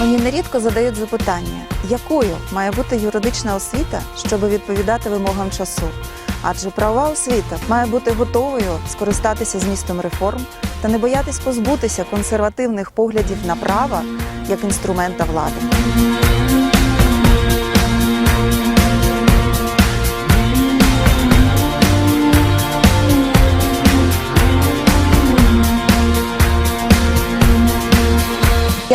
Мені нерідко задають запитання, якою має бути юридична освіта, щоб відповідати вимогам часу. Адже правова освіта має бути готовою скористатися змістом реформ та не боятись позбутися консервативних поглядів на право як інструмента влади.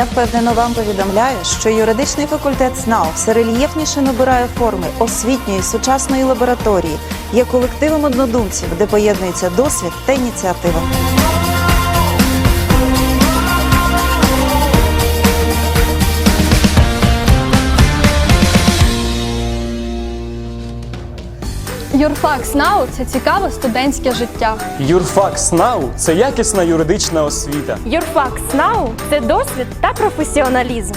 Я впевнено вам повідомляю, що юридичний факультет СНАУ все рельєфніше набирає форми освітньої сучасної лабораторії, є колективом однодумців, де поєднується досвід та ініціатива. Юрфак СНАУ це цікаве студентське життя. Юрфак СНАУ – це якісна юридична освіта. Юрфак СНАУ це досвід та професіоналізм.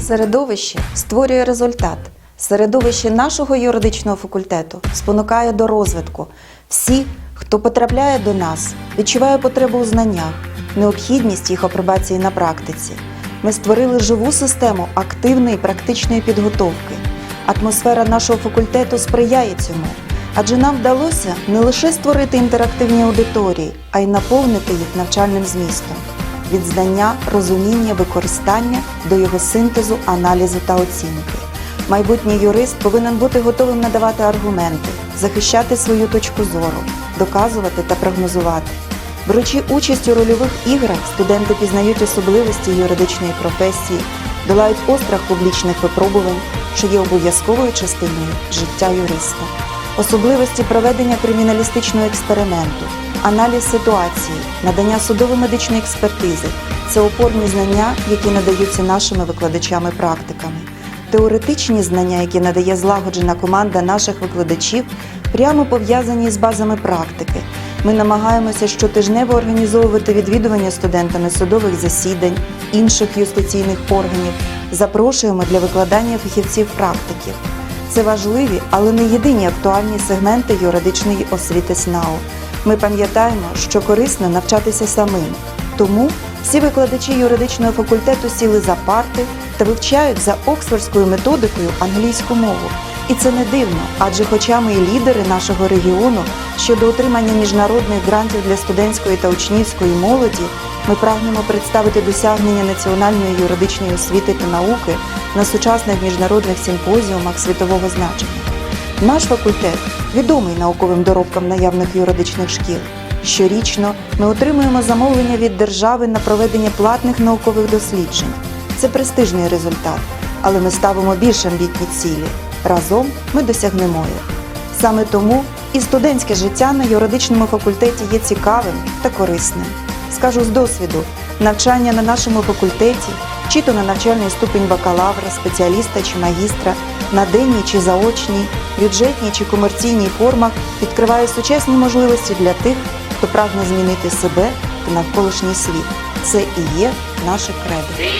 Середовище створює результат. Середовище нашого юридичного факультету спонукає до розвитку. Всі, хто потрапляє до нас, відчуває потребу у знаннях, необхідність їх апробації на практиці. Ми створили живу систему активної практичної підготовки. Атмосфера нашого факультету сприяє цьому, адже нам вдалося не лише створити інтерактивні аудиторії, а й наповнити їх навчальним змістом від знання, розуміння, використання до його синтезу, аналізу та оцінки. Майбутній юрист повинен бути готовим надавати аргументи, захищати свою точку зору, доказувати та прогнозувати. Беручи участь у рольових іграх, студенти пізнають особливості юридичної професії, долають острах публічних випробувань, що є обов'язковою частиною життя юриста особливості проведення криміналістичного експерименту, аналіз ситуації, надання судово-медичної експертизи це опорні знання, які надаються нашими викладачами-практиками. Теоретичні знання, які надає злагоджена команда наших викладачів, прямо пов'язані з базами практики. Ми намагаємося щотижнево організовувати відвідування студентами судових засідань, інших юстиційних органів, запрошуємо для викладання фахівців-практиків. Це важливі, але не єдині актуальні сегменти юридичної освіти СНАУ. Ми пам'ятаємо, що корисно навчатися самим. Тому всі викладачі юридичного факультету сіли за парти та вивчають за оксфордською методикою англійську мову. І це не дивно, адже хоча ми і лідери нашого регіону щодо отримання міжнародних грантів для студентської та учнівської молоді, ми прагнемо представити досягнення національної юридичної освіти та науки на сучасних міжнародних симпозіумах світового значення. Наш факультет відомий науковим доробкам наявних юридичних шкіл. Щорічно ми отримуємо замовлення від держави на проведення платних наукових досліджень. Це престижний результат, але ми ставимо більш амбітні цілі. Разом ми досягнемо їх. Саме тому і студентське життя на юридичному факультеті є цікавим та корисним. Скажу з досвіду, навчання на нашому факультеті, чи то на навчальний ступінь бакалавра, спеціаліста чи магістра, на денній чи заочній, бюджетній чи комерційній формах відкриває сучасні можливості для тих, хто прагне змінити себе та навколишній світ. Це і є наше кредо.